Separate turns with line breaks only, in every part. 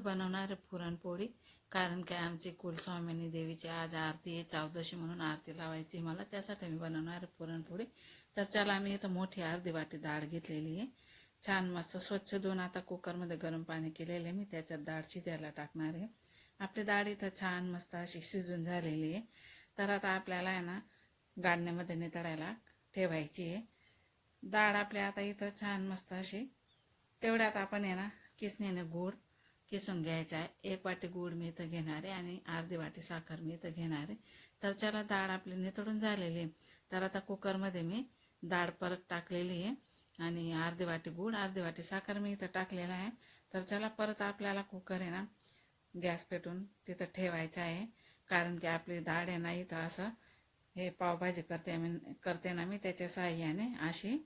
बनवणार आहे पुरणपोळी कारण काय आमची कुलस्वामिनी देवीची आज आरती आहे चौदशी म्हणून आरती लावायची मला त्यासाठी मी बनवणार आहे पुरणपोळी. तर चला आम्ही इथं मोठी अर्धी वाटी डाळ घेतलेली आहे. छान मस्त स्वच्छ धुवून आता कुकरमध्ये गरम पाणी केलेलं आहे मी त्याच्यात डाळ शिजायला टाकणार आहे. आपली डाळ इथं छान मस्त अशी शिजून झालेली आहे. तर आता आपल्याला आहे ना गाडण्यामध्ये नितळायला ठेवायची आहे. डाळ आपल्या आता इथं छान मस्त अशी तेवढ्यात आपण आहे ना किसणीने गूळ किसून घ्यायचा आहे. एक वाटी गूळ मी इथं घेणार आहे आणि अर्धी वाटी साखर मी इथं घेणार आहे. तर त्याला डाळ आपली नितळून झालेली आहे. तर आता कुकरमध्ये मी डाळ परत टाकलेली आहे आणि अर्धी वाटी गूळ अर्धी वाटी साखर मी इथं टाकलेला आहे. तर चला परत आपल्याला कुकर आहे ना गॅस पेटून तिथं ठेवायचं आहे. कारण की आपली डाळ आहे ना इथं असं हे पावभाजी करते मी करते ना मी त्याच्या साह्याने अशी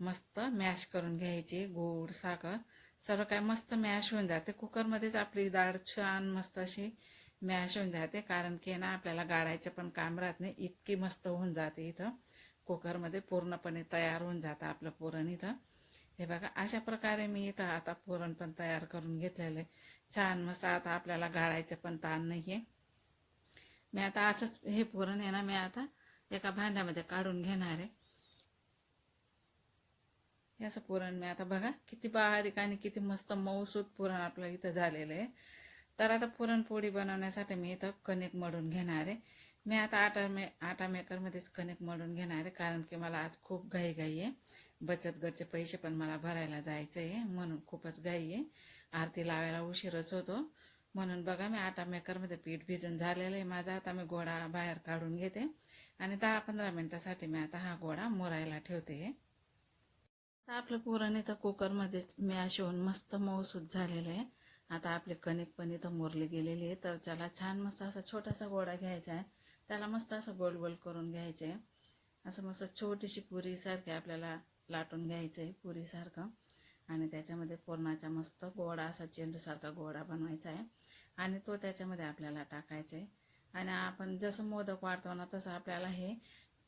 मस्त मॅश करून घ्यायची गूळ साखर. सर्व काय मस्त मॅश होऊन जाते. कुकरमध्येच आपली डाळ छान मस्त अशी मॅश होऊन जाते. कारण की ना आपल्याला गाळायचं पण काम राहत नाही. इतकी मस्त होऊन जाते इथं. कुकरमध्ये पूर्णपणे तयार होऊन जातं आपलं पुरण इथं. हे बघा अशा प्रकारे मी इथं आता पुरण पण तयार करून घेतलेलं आहे. छान मस्त आता आपल्याला गाळायचं पण ताण नाही आहे मी आता असंच हे पुरण आहे ना मी आता एका भांड्यामध्ये काढून घेणार आहे. हे असं पुरण मी आता बघा किती बारीक आणि किती मस्त मऊसूत पुरण आपलं इथं झालेलं आहे. तर आता पुरणपोळी बनवण्यासाठी मी इथं कणिक मळून घेणार आहे. मी आता आटा मे आटा मेकरमध्येच कणिक मळून घेणार आहे कारण की मला आज खूप घाई घाई आहे. बचत गटचे पैसे पण मला भरायला जायचं आहे म्हणून खूपच घाई आहे. आरती लावायला उशीरच होतो. म्हणून बघा मी आटा मेकरमध्ये पीठ भिजून झालेलं आहे माझा. आता मी गोळा बाहेर काढून घेते. आणि दहा पंधरा मिनटासाठी मी आता हा गोळा मुरायला ठेवते. आता आपलं पुरण इथं कुकरमध्येच मॅश होऊन मस्त मऊसूत झालेलं आहे. आता आपले कणिक पण इथं मुरली गेलेली आहे तर त्याला छान मस्त असा छोटासा गोडा घ्यायचा आहे. त्याला मस्त असं गोल गोल करून घ्यायचं आहे. असं मस्त छोटीशी पुरीसारखी आपल्याला लाटून घ्यायचं आहे पुरीसारखं. आणि त्याच्यामध्ये पुरणाचा मस्त गोडा असा चेंडूसारखा गोडा बनवायचा आहे. आणि तो त्याच्यामध्ये आपल्याला टाकायचा आहे. आणि आपण जसं मोदक वाढतो ना तसं आपल्याला हे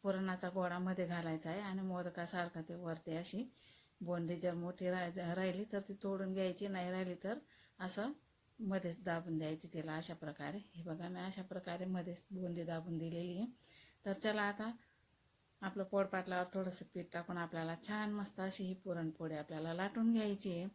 पुरणाचा गोडा मध्ये घालायचा आहे आणि मोदकासारखं ते वरती अशी बोंडी जर मोठी राह राहिली तर ती तोडून घ्यायची नाही राहिली तर असं मध्येच दाबून द्यायची तिला अशा प्रकारे. हे बघा मी अशा प्रकारे मध्येच बोंडी दाबून दिलेली आहे. तर चला आता आपलं पोटपाटल्यावर थोडंसं पीठ टाकून आपल्याला छान मस्त अशी ही पुरणपोळी आपल्याला लाटून घ्यायची आहे.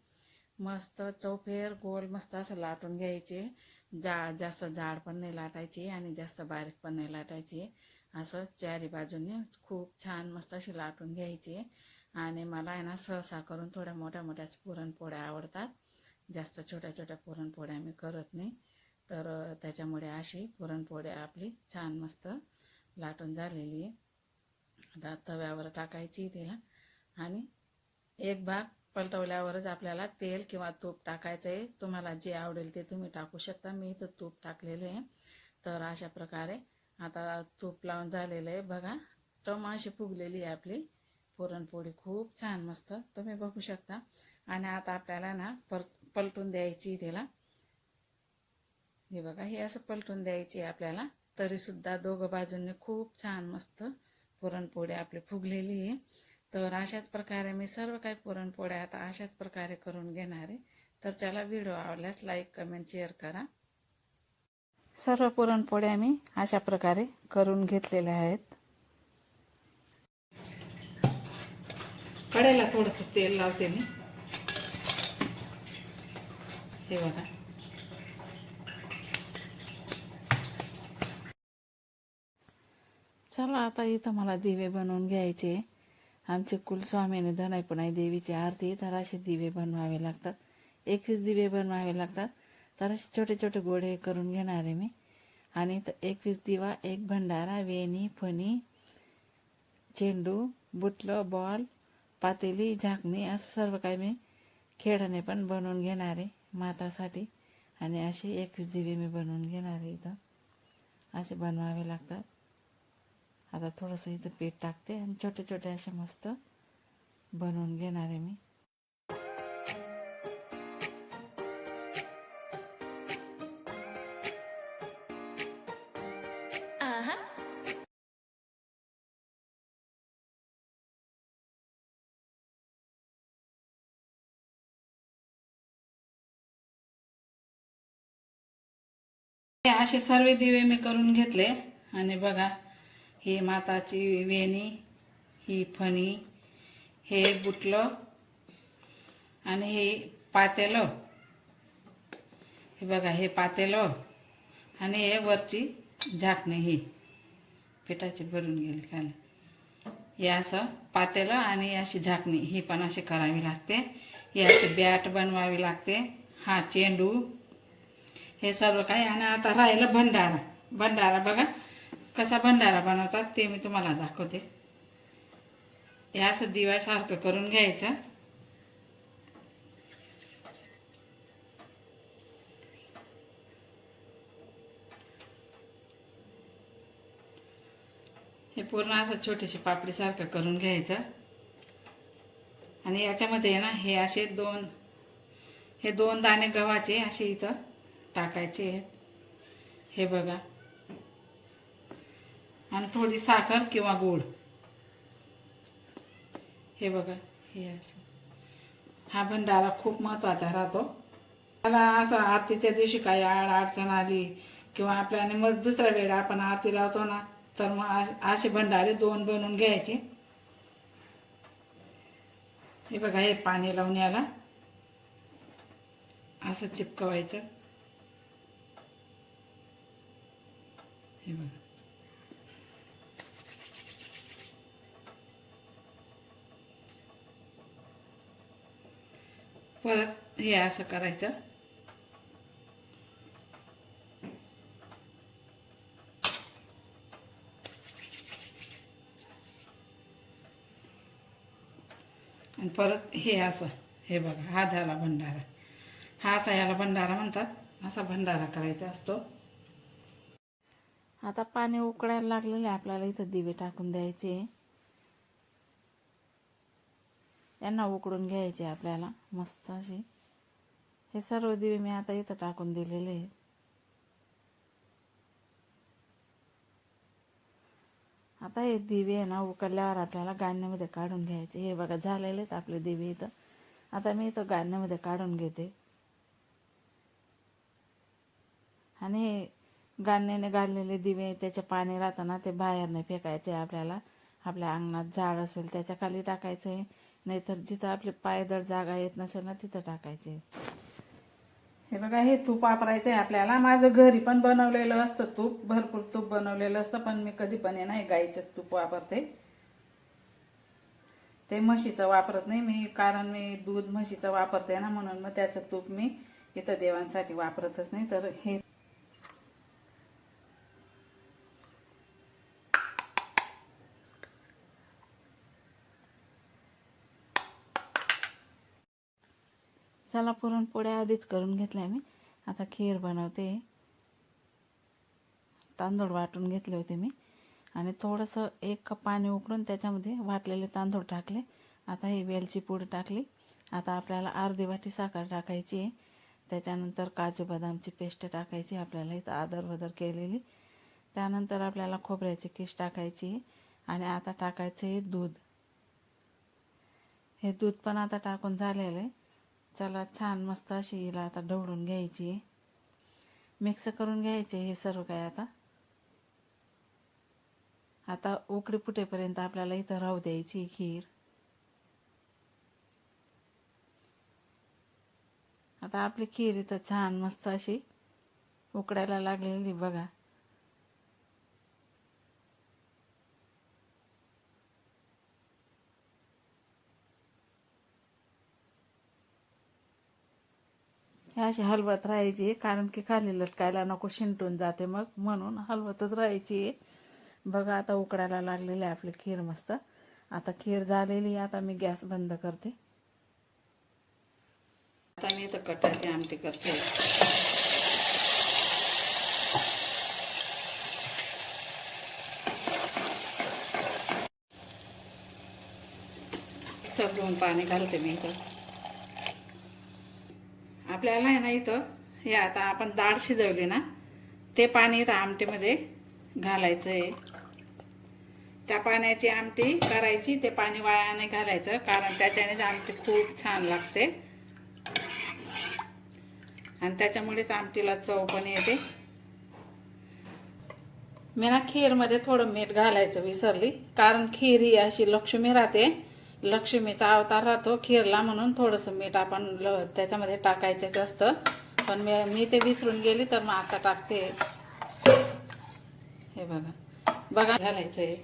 मस्त चौफेर गोल मस्त असं लाटून घ्यायचे जाड जास्त जाड पण नाही लाटायची आणि जास्त बारीक पण नाही लाटायची असं चारी बाजूने खूप छान मस्त अशी लाटून घ्यायची. आणि मला आहे ना सहसा करून थोड्या मोठ्या मोठ्याच पुरणपोळ्या आवडतात. जास्त छोट्या छोट्या पुरणपोळ्या मी करत नाही. तर त्याच्यामुळे अशी पुरणपोळ्या आपली छान मस्त लाटून झालेली आहे. आता तव्यावर टाकायची तिला. आणि एक भाग पलटवल्यावरच आपल्याला तेल किंवा तूप टाकायचं आहे तुम्हाला जे आवडेल ते तुम्ही टाकू शकता. मी इथं तूप टाकलेलं आहे. तर अशा प्रकारे आता तूप लावून झालेलं आहे बघा. टम अशी फुगलेली आहे आपली. पुरणपोळी खूप छान मस्त. तुम्ही बघू शकता. आणि आता आपल्याला ना पर पलटून द्यायची तिला हे बघा हे असं पलटून द्यायची आहे आपल्याला. तरीसुद्धा दोघं बाजूंनी खूप छान मस्त पुरणपोळी आपली फुगलेली आहे. तर अशाच प्रकारे मी सर्व काही पुरणपोळ्या आता अशाच प्रकारे करून घेणार आहे. तर चला व्हिडिओ आवडल्यास लाईक कमेंट शेअर करा. सर्व पुरणपोळ्या मी अशा प्रकारे करून घेतलेल्या आहेत. कडेला थोडस तेल लावते मी. हे बघा. चला आता इथं मला दिवे बनवून घ्यायचे. आमचे कुलस्वामीने धनाईपणाई देवीची आरती तर असे दिवे बनवावे लागतात. एकवीस दिवे बनवावे लागतात. तर असे छोटे छोटे गोडे करून घेणार आहे मी. आणि एकवीस दिवा एक भंडारा वेणी फणी चेंडू बुटलं बॉल पातेली झाकणी असं सर्व काही मी खेळणे पण बनवून घेणार आहे मातासाठी. आणि असे एकवीस दिवे मी बनवून घेणार आहे इथं. असे बनवावे लागतात. आता थोडंसं इथं पीठ टाकते आणि छोटे छोटे असे मस्त बनवून घेणार आहे मी. असे सर्व दिवे मी करून घेतले. आणि बघा ही माताची वेणी ही फणी हे बुटलं आणि हे पातेलं. हे बघा हे पातेलं आणि हे वरची झाकणे ही. पिठाची भरून गेली खाली. हे असं पातेलं आणि अशी झाकणी ही पण अशी करावी लागते. हे असे बॅट बनवावी लागते. हा चेंडू हे सर्व काही आणि आता राहिलं भंडारा. भंडारा बघा कसा भंडारा बनवतात ते मी तुम्हाला दाखवते. हे असं दिव्यासारखं करून घ्यायचं. हे पूर्ण असं छोटीशी पापडीसारखं करून घ्यायचं. आणि याच्यामध्ये आहे ना हे असे दोन हे दोन दाणे गव्हाचे असे इथं. टाकायचे आहेत. हे बघा. आणि थोडी साखर किंवा गूळ. हे बघा हे असं. हा भंडारा खूप महत्त्वाचा राहतो. मला असं आरतीच्या दिवशी काही आड अडचण आली किंवा आपल्याने मग दुसऱ्या वेळा आपण आरती लावतो ना तर मग असे भंडारे दोन बनवून घ्यायचे. हे बघा हे पाणी लावून याला. असं चिपकवायचं. हे बघा परत हे असं करायचं. आणि परत हे असं हे बघा हा झाला भंडारा. हा असा याला भंडारा म्हणतात असा भंडारा करायचा असतो. आता पाणी उकळायला लागलेलं आहे. आपल्याला इथं दिवे टाकून द्यायचे. यांना उकडून घ्यायचे आपल्याला मस्त असे. हे सर्व दिवे मी आता इथं टाकून दिलेले आहेत. आता हे दिवे आहे ना उकडल्यावर आपल्याला गाण्यामध्ये काढून घ्यायचे. हे बघा झालेले आहेत आपले दिवे इथं. आता मी इथं गाण्यामध्ये काढून घेते. आणि गाडण्याने गाडलेले दिवे त्याचे पाणी राहताना ते बाहेर नाही फेकायचे आपल्याला. आपल्या अंगणात झाड असेल त्याच्याखाली टाकायचे. नाहीतर जिथं आपले पायदळ जागा येत नसेल ना तिथं टाकायचे. हे बघा हे तूप वापरायचं आहे आपल्याला. माझं घरी पण बनवलेलं असतं तूप. भरपूर तूप बनवलेलं असतं पण मी कधी पण आहे नाही गाईचंच तूप वापरते. ते म्हशीचं वापरत नाही मी कारण मी दूध म्हशीचं वापरते ना म्हणून. मग त्याचं तूप मी इथं देवांसाठी वापरतच नाही. तर हे चला पुरणपोळ्या आधीच करून घेतल्या मी. आता खीर बनवते. तांदूळ वाटून घेतले होते मी. आणि थोडंसं एक कप पाणी उकळून त्याच्यामध्ये वाटलेले तांदूळ टाकले. आता ही वेलची पूड टाकली. आता आपल्याला अर्धी वाटी साखर टाकायची आहे. त्याच्यानंतर काजू बदामची पेस्ट टाकायची. आपल्याला इथं आदर वदर केलेली. त्यानंतर आपल्याला खोबऱ्याची किस टाकायची आहे. आणि आता टाकायचं आहे दूध. हे दूध पण आता टाकून झालेलं आहे. चला छान मस्त अशी हिला आता ढवळून घ्यायची. आहे मिक्स करून घ्यायचे हे सर्व काय आता. आता उकडी फुटेपर्यंत आपल्याला इथं राहू द्यायची खीर. आता आपली खीर इथं छान मस्त अशी उकडायला लागलेली बघा. अशी हलवत राहायची कारण की खाली लटकायला नको शिंटून जाते मग. म्हणून हलवतच राहायची. बघा आता उकडायला लागलेली आहे आपली खीर मस्त. आता खीर झालेली आहे, आता मी गॅस बंद करते. आता मी इथं कटाची आमटी करते. सगळं पाणी घालते मी इथं. आपल्याला आहे ना इथं हे आता आपण डाळ शिजवली ना ते पाणी इथं आमटीमध्ये घालायचं आहे. त्या पाण्याची आमटी करायची ते पाणी वाया नाही घालायचं कारण त्याच्याने आमटी खूप छान लागते. आणि त्याच्यामुळेच आमटीला चव पण येते. मी ना खीरमध्ये थोडं मीठ घालायचं विसरली कारण खीर ही अशी लक्ष्मी राहते. लक्ष्मीचा अवतार राहतो खीरला म्हणून थोडंसं मीठ आपण ल- त्याच्यामध्ये टाकायचं असतं पण मी मी ते विसरून गेली तर मग आता टाकते. हे बघा. बघा घालायचं आहे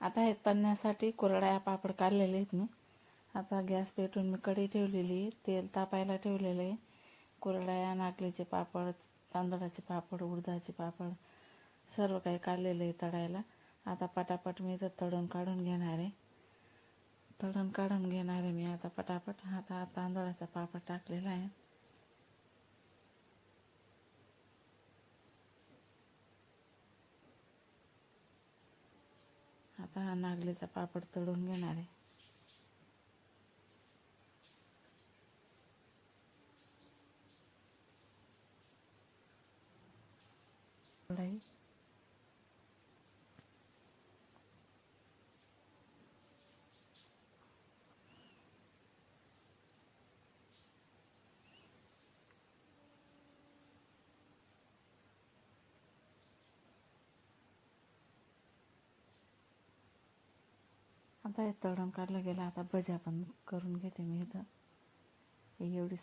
आता हे तळण्यासाठी कुरड्या पापड काढलेले आहेत मी. आता गॅस पेटून मी कढी ठेवलेली आहे तेल तापायला ठेवलेलं आहे. कुरड्या नागलीचे पापड तांदळाचे पापड उडदाचे पापड सर्व काही काढलेलं आहे तळायला. आता पटापट मी तर तळून काढून घेणार आहे. तळून काढून घेणार आहे मी आता पटापट. आता तांदळाचा पापड टाकलेला आहे. आता हा नागलीचा पापड तळून घेणार आहे. right आता तळण काढलं गेलं. आता भज्या पण करून घेते मी इथं. एवढी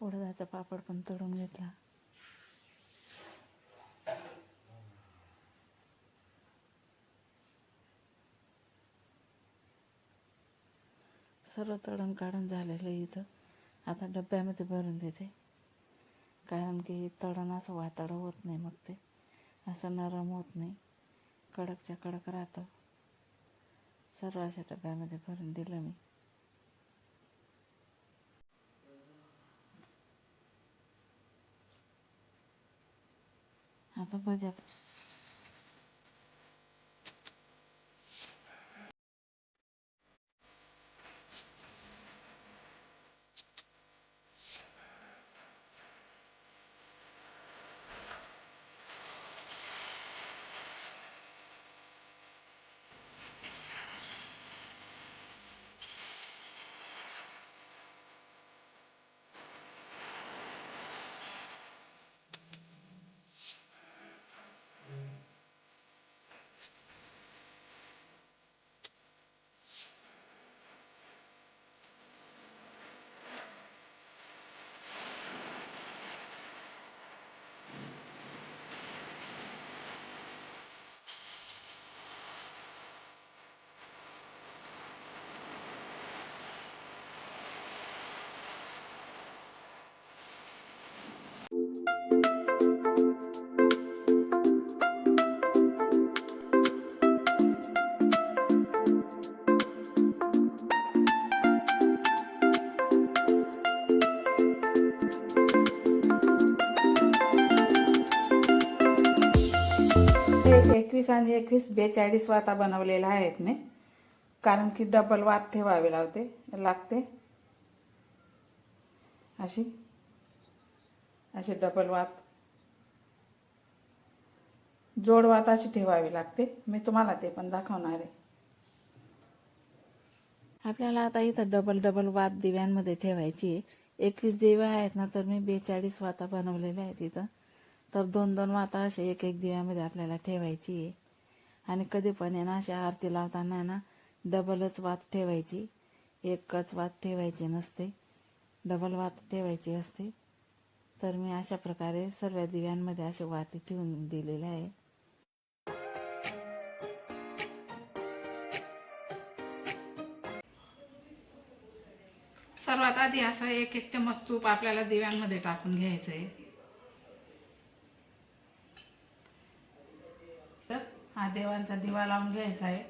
उडदाचा पापड पण तळून घेतला. सर्व तळण काढून झालेलं आहे इथं. आता डब्यामध्ये भरून देते. कारण की तळण असं वातडं होत नाही मग ते. असं नरम होत नाही. कडकच्या कडक राहतं. सर्व अशा डब्यामध्ये भरून दिलं मी. आता भज्या ते एकवीस आणि एकवीस बेचाळीस वाता बनवलेल्या आहेत मी. कारण की डबल वात ठेवावे लावते लागते. अशी अशी डबल वात. जोड वात अशी ठेवावी लागते. मी तुम्हाला ते पण दाखवणार आहे. आपल्याला आता इथं डबल डबल वात दिव्यांमध्ये ठेवायची आहे. एकवीस दिवे आहेत ना तर मी बेचाळीस वाता बनवलेल्या आहेत इथं. तर दोन दोन वाता असे एक एक दिव्यामध्ये आपल्याला ठेवायची आहे. आणि कधी पण आहे ना अशी आरती लावताना ना डबलच वात ठेवायची. एकच वात ठेवायची नसते. डबल वात ठेवायची असते. तर मी अशा प्रकारे सर्व दिव्यांमध्ये असे वाती ठेवून दिलेले आहे. सर्वात आधी असं एक एक चमच तूप आपल्याला दिव्यांमध्ये टाकून घ्यायचं आहे तर हा देवांचा दिवा लावून घ्यायचा आहे.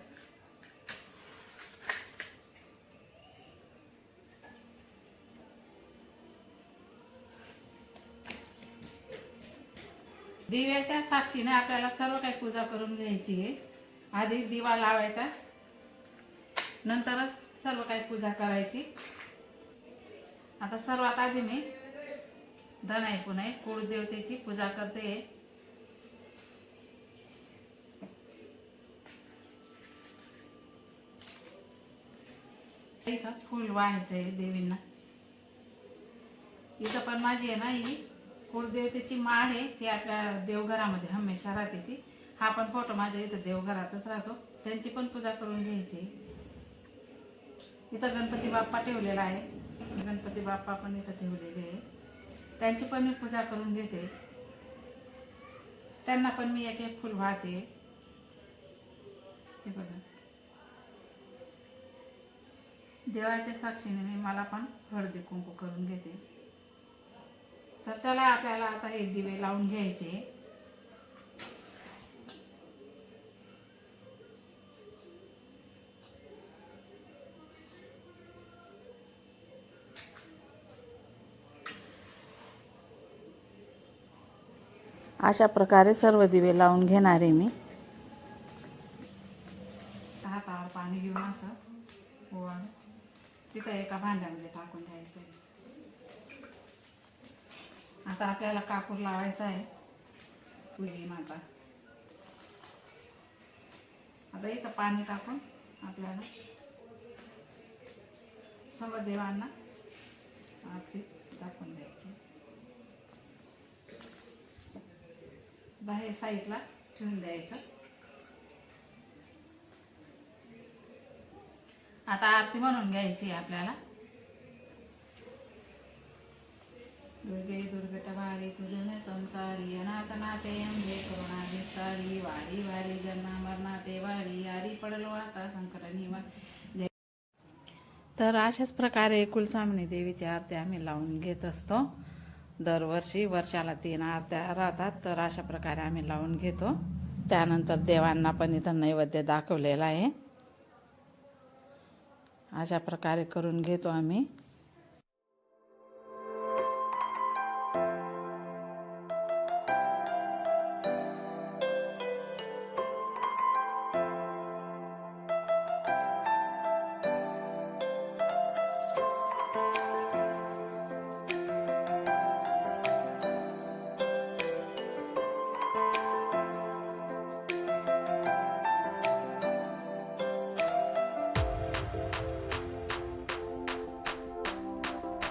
दिव्याच्या साक्षीने आपल्याला सर्व काही पूजा करून घ्यायची आहे. आधी दिवा लावायचा नंतरच सर्व काही पूजा करायची. आता सर्वात आधी मी धन ऐकून कुळदेवतेची पूजा करते. इथं फुल व्हायचं आहे देवींना. इथं पण माझी आहे ना ही. कुलदेवतेची माळ आहे ती आपल्या देवघरामध्ये हमेशा राहते ती. हा पण फोटो माझ्या इथं देवघरातच राहतो. त्यांची पण पूजा करून घ्यायची. इथं गणपती बाप्पा ठेवलेला आहे. गणपती बाप्पा पण इथं ठेवलेले आहे. त्यांची पण मी पूजा करून घेते. त्यांना पण मी एक एक फुल वाहते. हे बघा. देवाच्या साक्षीने मी मला पण हळदी कुंकू करून घेते. तर चला आपल्याला आता हे दिवे लावून घ्यायचे. अशा प्रकारे सर्व दिवे लावून घेणार आहे मी हातावर पाणी घेऊन असं ओवाळ तिथं एका भांड्यामध्ये टाकून द्यायचं आहे. आता आपल्याला कापूर लावायचा आहे. पुरी माता. आता इथं पाणी टाकून आपल्याला सर्व देवांना आरती टाकून द्यायची बाहेर साईडला ठेवून द्यायचं. आता आरती म्हणून घ्यायची आहे आपल्याला. दुर्गे दुर्गटवारी तुझने संसारी अनाथ नाते हे करुणा विस्तारी वारी वारी जन्मा मरणाते वारी आरी पडलो आता संकट निवा तर अशाच प्रकारे कुलसामणी देवीची आरती आम्ही लावून घेत असतो. दरवर्षी वर्षाला तीन आरत्या राहतात तर अशा प्रकारे आम्ही लावून घेतो. त्यानंतर देवांना पण इथं नैवेद्य दाखवलेला आहे. अशा प्रकारे करून घेतो आम्ही.